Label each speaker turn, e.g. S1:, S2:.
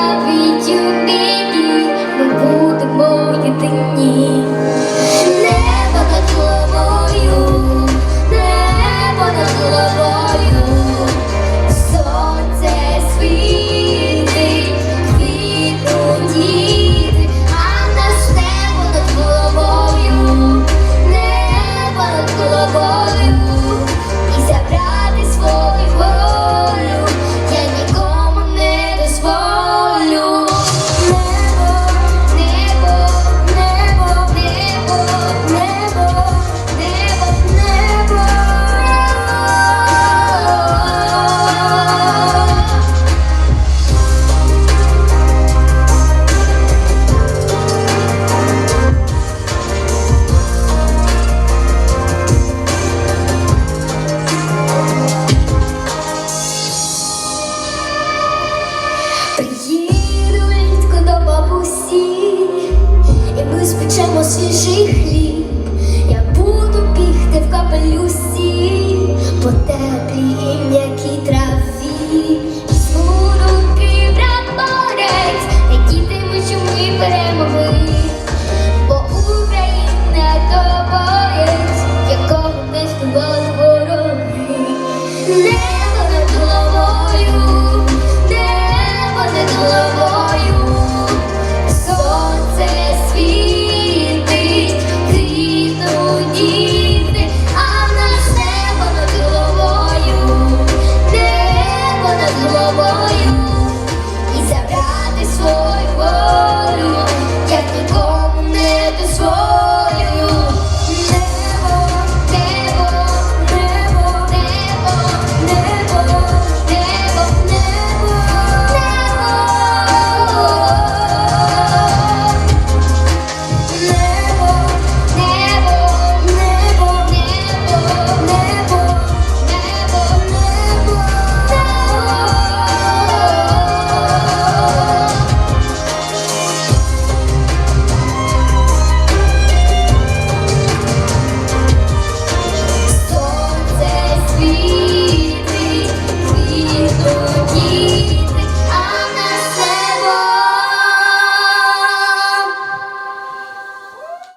S1: навіть у бідні ми будемо єдині.